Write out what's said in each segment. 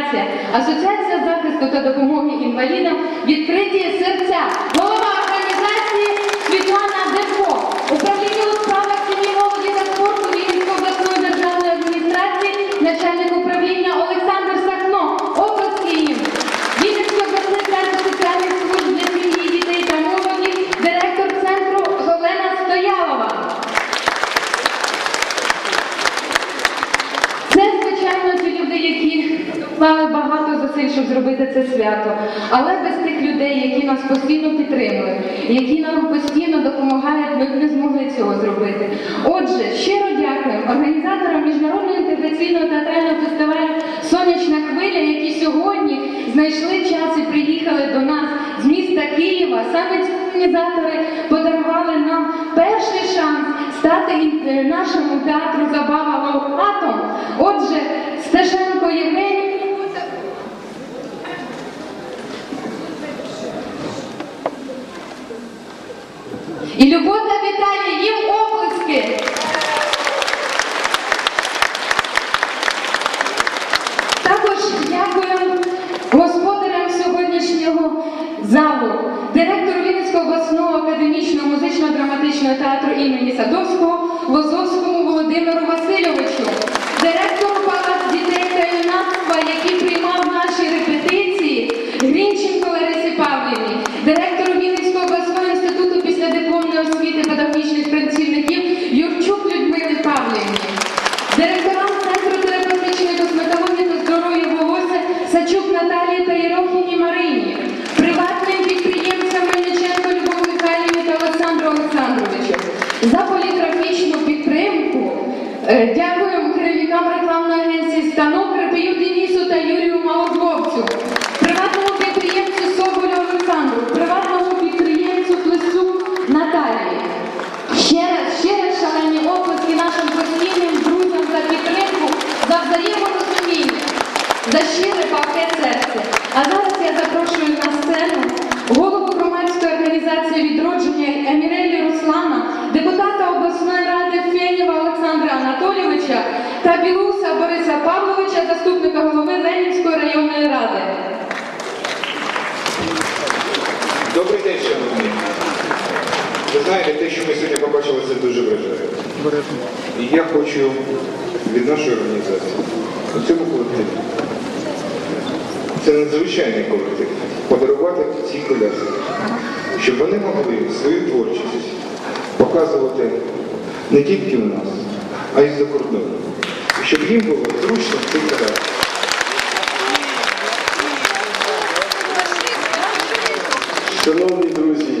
організація, Асоціація захисту та допомоги інвалідам, відкриті серця, голова організації Світлана Депо, управління у справах сім'ї молоді та спорту Вінницької обласної державної адміністрації, начальник управління Олександр Сахно, області їм. Вінницький обласний центр соціальних служб для сім'ї, дітей та молоді, директор центру Олена Стоялова. Це, звичайно, ті люди, які вклали багато зусиль, щоб зробити це свято. Але без тих людей, які нас постійно підтримують, які нам постійно допомагають, ми б не змогли цього зробити. Отже, щиро дякуємо організаторам міжнародного інтеграційного театрального фестивалю Сонячна хвиля, які сьогодні знайшли час і приїхали до нас з міста Києва. Саме ці організатори подарували нам перший шанс стати нашому театру забава лауреатом. Отже, І Любота е, дякуємо те, що ми сьогодні побачили, це дуже вражає. І я хочу від нашої організації, у цьому колективі, це надзвичайний колектив, подарувати ці коляски, щоб вони могли свою творчість показувати не тільки у нас, а й за кордоном. Щоб їм було зручно в цих колясках. Шановні друзі,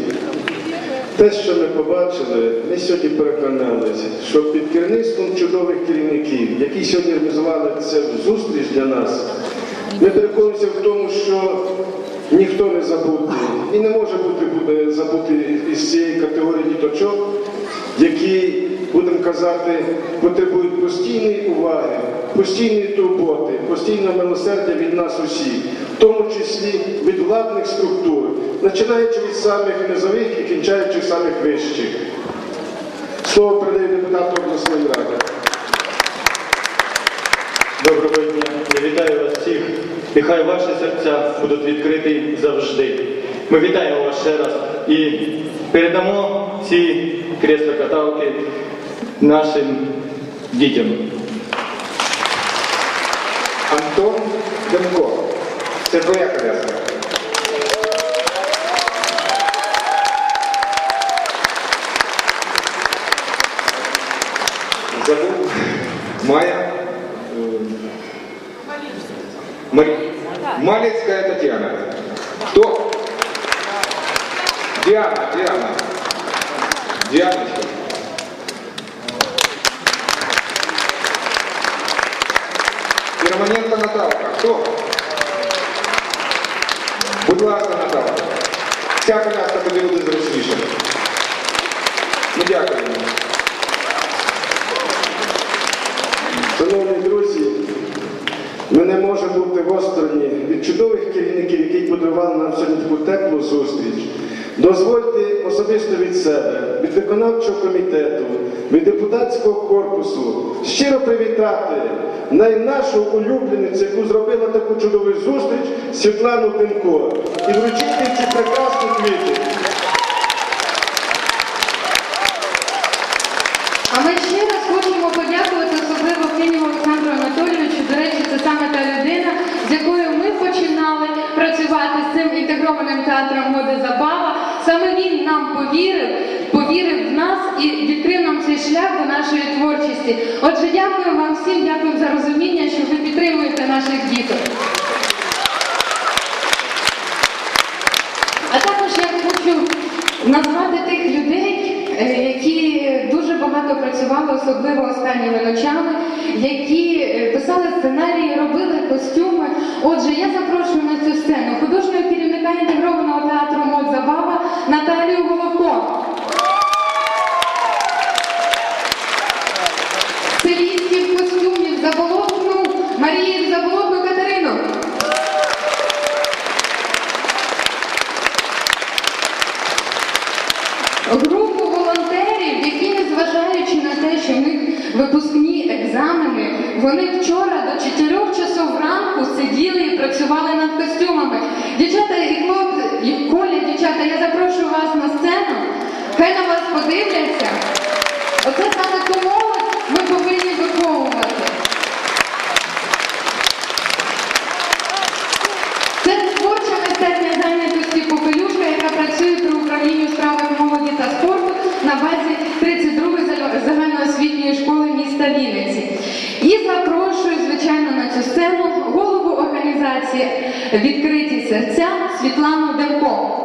те, що ми побачили, ми сьогодні переконалися, що під керівництвом чудових керівників, які сьогодні організували це зустріч для нас, ми переконуємося в тому, що ніхто не забутий і не може бути буде забутий із цієї категорії діточок, які, будемо казати, потребують постійної уваги, постійної турботи, постійного милосердя від нас усіх, в тому числі від владних структур, починаючи від самих низових і кінчаючи самих вищих. Слово передаю депутату обласної ради. Доброго дня, я вітаю вас всіх. Нехай ваші серця будуть відкриті завжди. Ми вітаємо вас ще раз і передамо ці кресла каталки нашим дітям. Антон Демко. Це твоя коляска. Забув. Майя. Мари... Малецкая Татьяна. Кто? Диана, Диана. Дианочка. Будь ласка, Наталка. Ця коляска тобі буде зручніше. Ну, дякуємо. Шановні друзі, ми не можемо бути в від чудових керівників, які подарували нам сьогодні таку теплу зустріч. Дозвольте особисто від себе, від виконавчого комітету, від депутатського корпусу щиро привітати найнашу улюбленицю, яку зробила таку чудову зустріч Світлану Тимко і вручити ці прекрасні квіти. А ми ще раз хочемо подякувати особливо Києву Олександру Анатолійовичу. До речі, це саме та людина, з якою ми починали працювати з цим інтегрованим театром моди забава. Саме він нам повірив, повірив в нас і відкрив нам цей шлях до нашої творчості. Отже, дякую вам всім, дякую за розуміння, що ви підтримуєте наших діток. А також я хочу назвати тих людей, е, які дуже багато працювали, особливо останніми ночами, які е, писали сценарії, робили костюми. Отже, я запрошую на цю сцену художнього керівника інтегрованого театру Мод Забава Наталію Головко. Стилістів костюмів Заболотну Марію Заболотну Катерину. Групу волонтерів, які, незважаючи на те, що в них випускні екзамени, вони вчора до 4 часов ранку сиділи і працювали над костюмами. Дівчата і хлопці, і Коля, дівчата, я запрошую вас на сцену. Хай на вас подивляться. Оце саме молодь ми повинні виховувати. Це творча мистецня зайнятості Попелюшка, яка працює при управлінні справах молоді та спорту на базі 32-ї загал- загальноосвітньої школи міста Вінниці. І запрошую, звичайно, на цю сцену голову організації Відкриті серця Світлану Демко.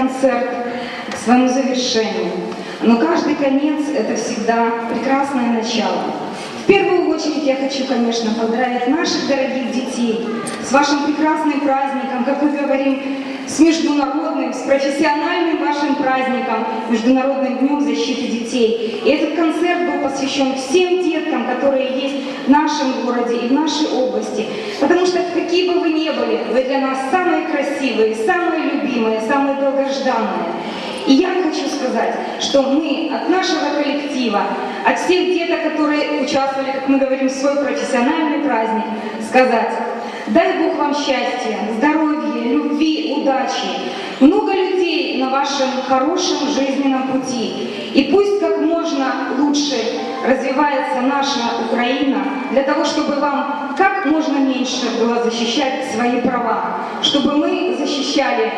концерт к своему завершению. Но каждый конец – это всегда прекрасное начало. В первую очередь я хочу, конечно, поздравить наших дорогих детей с вашим прекрасным праздником, как мы говорим, с международным, с профессиональным вашим праздником, Международным днем защиты детей. И этот концерт был посвящен всем деткам, которые есть в нашем городе и в нашей области. Потому что какие бы вы ни были, вы для нас самые красивые, самые любимые, самые долгожданные. И я хочу сказать, что мы от нашего коллектива, от всех деток, которые участвовали, как мы говорим, в свой профессиональный праздник, сказать, дай Бог вам счастья, здоровья, любви, удачи, много людей на вашем хорошем жизненном пути. И пусть как можно лучше развивается наша Украина, для того, чтобы вам как можно меньше было защищать свои права, чтобы мы защищали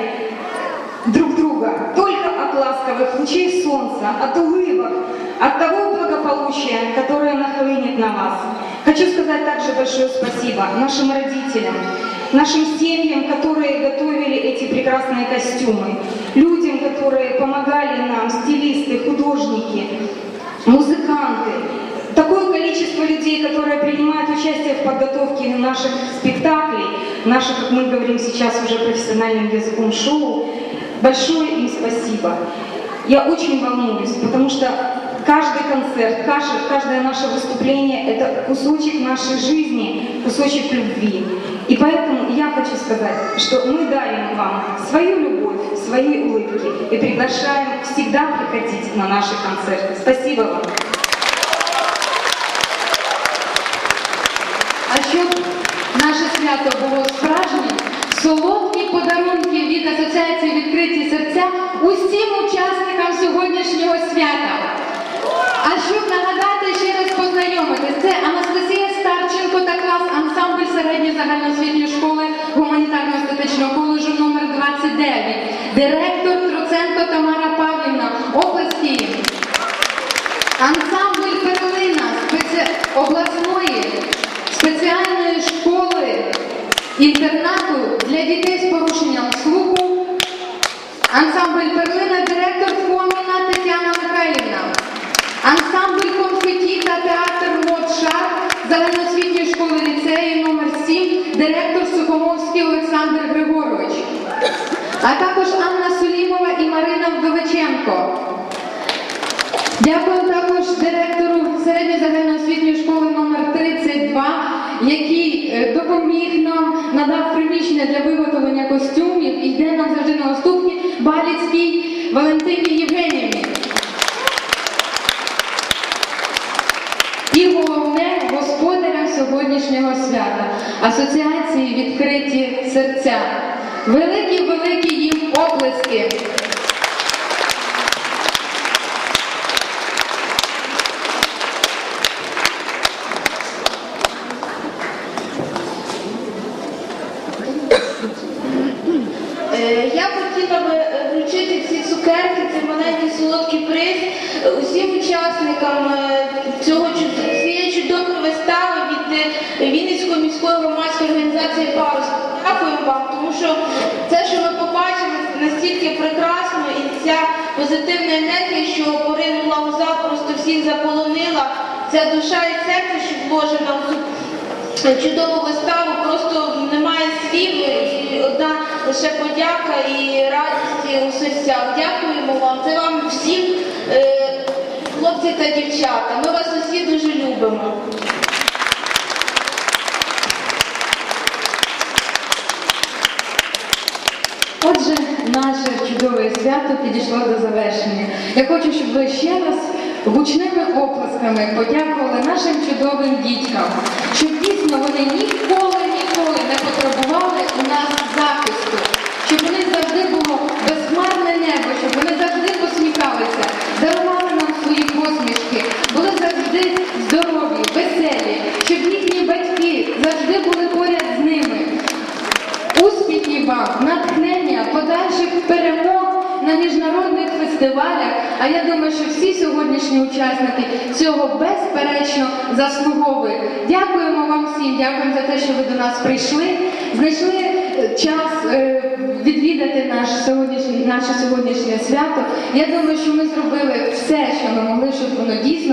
друг друга только от ласковых лучей солнца, от улыбок, от того благополучия, которое нахлынет на вас. Хочу сказать также большое спасибо нашим родителям, нашим семьям, которые готовили эти прекрасные костюмы, людям, которые помогали нам, стилисты, художники, музыканты, такое количество людей, которые принимают участие в подготовке наших спектаклей, наших, как мы говорим сейчас уже профессиональным языком, шоу. Большое им спасибо. Я очень волнуюсь, потому что каждый концерт, каждое, каждое наше выступление – это кусочек нашей жизни, кусочек любви. И поэтому я хочу сказать, что мы дарим вам свою любовь, свои улыбки и приглашаем всегда приходить на наши концерты. Спасибо вам. А щоб наше свято було справжнім, солодкі подарунки від Асоціації відкриті серця усім учасникам сьогоднішнього свята. Загальноосвітньої школи гуманітарно-естетичного коледжу номер 29 директор Троценко Тамара Павлівна, область Київ. Ансамбль Перлина спеці... обласної спеціальної школи інтернату для дітей з порушенням слуху. Ансамбль Перлина, директор Фоміна Тетяна Михайлівна. Ансамбль конфеті та театр Мод Сухомовський Олександр Григорович. А також Анна Сулімова і Марина Вдовиченко. Дякую також директору середньої загальноосвітньої школи номер 32 який е, допоміг нам, надав приміщення для виготовлення костюмів і йде нам завжди на наступні Баліцькій Валентині Євгенівні. Сьогоднішнього свята асоціації відкриті серця. Великі великі їм оплески. Е, Я хотіла би е, вручити ці цукерки, цей маленький солодкий приз е, усім учасникам е, цього чуд- цієї чудової вистави від е, Вінницької міської громадської організації Парус. Дякую вам, тому що це, що ми побачили, настільки прекрасно, і ця позитивна енергія, що поринула у зал, просто всіх заполонила. Ця душа і серце, що вложена в цю чудову виставу, просто немає слів, одна лише подяка і радість у серцях. Дякуємо вам. Це вам всім, е, хлопці та дівчата. Ми вас усі дуже любимо. Отже, наше чудове свято підійшло до завершення. Я хочу, щоб ви ще раз гучними оплесками подякували нашим чудовим діткам, щоб дійсно вони ніколи, ніколи не потребували у нас захисту, щоб них завжди було безхмарне небо, щоб вони завжди посміхалися, дарували нам свої посмішки, були завжди здорові, веселі, щоб їхні батьки завжди були поряд з ними. Успіхів вам, перемог на міжнародних фестивалях. А я думаю, що всі сьогоднішні учасники цього безперечно заслуговують. Дякуємо вам всім, дякуємо за те, що ви до нас прийшли. Знайшли е, час е, відвідати наш сьогоднішній, наше сьогоднішнє свято. Я думаю, що ми зробили все, що ми могли, щоб воно дійсно.